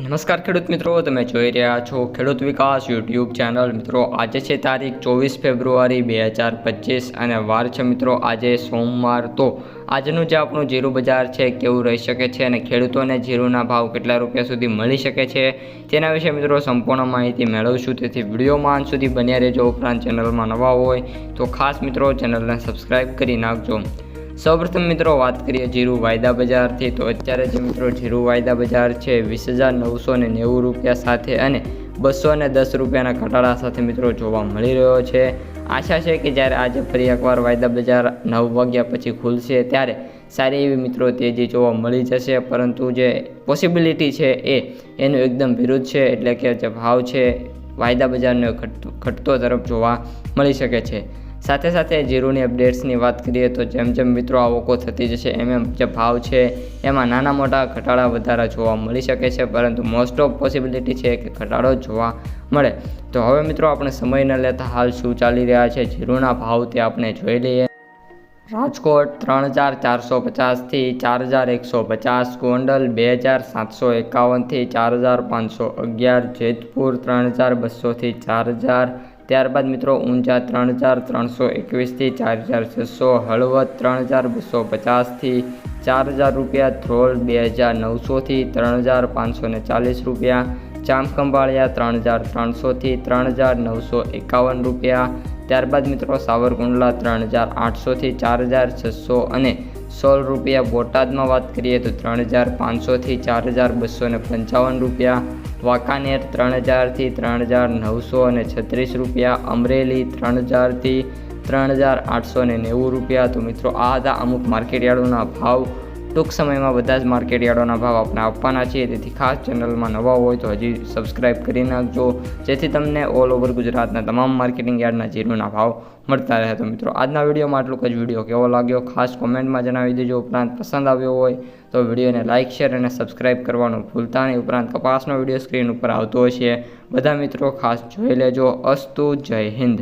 નમસ્કાર ખેડૂત મિત્રો, તમે જોઈ રહ્યા છો ખેડૂત વિકાસ યુટ્યુબ ચેનલ. મિત્રો, આજે છે તારીખ ચોવીસ ફેબ્રુઆરી બે હજાર પચીસ અને વાર છે મિત્રો, આજે સોમવાર. તો આજનું જે આપણું જીરું બજાર છે, કેવું રહી શકે છે અને ખેડૂતોને જીરુના ભાવ કેટલા રૂપિયા સુધી મળી શકે છે, તેના વિશે મિત્રો સંપૂર્ણ માહિતી મેળવશું. તેથી વિડીયોમાં અંત સુધી બન્યા રહેજો. ઉપરાંત ચેનલમાં નવા હોય તો ખાસ મિત્રો ચેનલને સબસ્ક્રાઈબ કરી નાખજો. સૌપ્રથમ મિત્રો વાત કરીએ જીરું વાયદા બજારથી. તો અત્યારે જે મિત્રો જીરું વાયદા બજાર છે, વીસ હજાર નવસો ને નેવું રૂપિયા સાથે અને બસો ને દસ રૂપિયાના ઘટાડા સાથે મિત્રો જોવા મળી રહ્યો છે. આશા છે કે જ્યારે આજે ફરી એકવાર વાયદા બજાર નવ વાગ્યા પછી ખુલશે ત્યારે સારી એવી મિત્રો તેજી જોવા મળી જશે. પરંતુ જે પોસિબિલિટી છે એ, એનું એકદમ વિરુદ્ધ છે એટલે કે જે ભાવ છે, વાયદા બજારનો ઘટતો તરફ જોવા મળી શકે છે. સાથે સાથે જીરુની અપડેટ્સની વાત કરીએ તો જેમ જેમ મિત્રો આવકો થતી જશે, એમ એમ જે ભાવ છે, એમાં નાના મોટા ઘટાડા વધારા જોવા મળી શકે છે, પરંતુ મોસ્ટ ઓફ પોસિબિલિટી છે કે ઘટાડો જોવા મળે. તો હવે મિત્રો આપણે સમય ન લેતા હાલ શું ચાલી રહ્યા છે, જીરુના ભાવ તે આપણે જોઈ લઈએ. રાજકોટ ત્રણ હજાર ચારસો પચાસથી ચાર હજાર એકસો પચાસ, ગોંડલ બે હજાર સાતસો એકાવનથી ચાર હજાર પાંચસો અગિયાર, જેતપુર ત્રણ હજાર બસોથી ચાર હજાર ત્યારબાદ મિત્રો ઊંઝા ત્રણ હજાર ત્રણસો એકવીસથી ચાર હજાર છસો, હળવદ ત્રણ હજાર બસો પચાસથી ચાર હજાર રૂપિયા, ધ્રોલ બે હજાર નવસોથી ત્રણ હજાર પાંચસો ને ચાલીસ રૂપિયા, ચામખંભાળિયા ત્રણ હજાર ત્રણસોથી ત્રણ હજાર નવસો એકાવન રૂપિયા, ત્યારબાદ મિત્રો સાવરકુંડલા ત્રણ હજાર આઠસોથી ચાર હજાર છસો અને સોળ રૂપિયા બોટાદમાં વાત કરીએ તો ત્રણ હજાર પાંચસોથી ચાર હજાર બસો ને પંચાવન રૂપિયા વાંકાનેર ત્રણ હજારથી ત્રણ હજાર નવસો અને છત્રીસ રૂપિયા, અમરેલી ત્રણ હજારથી ત્રણ હજાર આઠસો ને નેવું રૂપિયા. તો મિત્રો, આ હતા અમુક માર્કેટયાર્ડોના ભાવ. ટૂંક સમયમાં બધા જ માર્કેટયાર્ડોના ભાવ આપણે આપવાના છીએ. તેથી ખાસ ચેનલમાં નવા હોય તો હજી સબસ્ક્રાઇબ કરી નાખજો. જેથી તમને ઓલ ઓવર ગુજરાતના તમામ માર્કેટિંગ યાર્ડના જીરુના ભાવ મળતા રહે. તો મિત્રો, આજના વિડીયોમાં આટલું જ. વીડિયો કેવો લાગ્યો? ખાસ કોમેન્ટમાં જણાવી દેજો. ઉપરાંત પસંદ આવ્યો હોય તો વિડીયોને લાઇક શેર અને સબસ્ક્રાઇબ કરવાનું ભૂલતા નહીં. ઉપરાંત કપાસનો વીડિયો સ્ક્રીન ઉપર આવતો હશે. બધા મિત્રો ખાસ જોઈ લેજો. અસ્તુ, જય હિન્દ.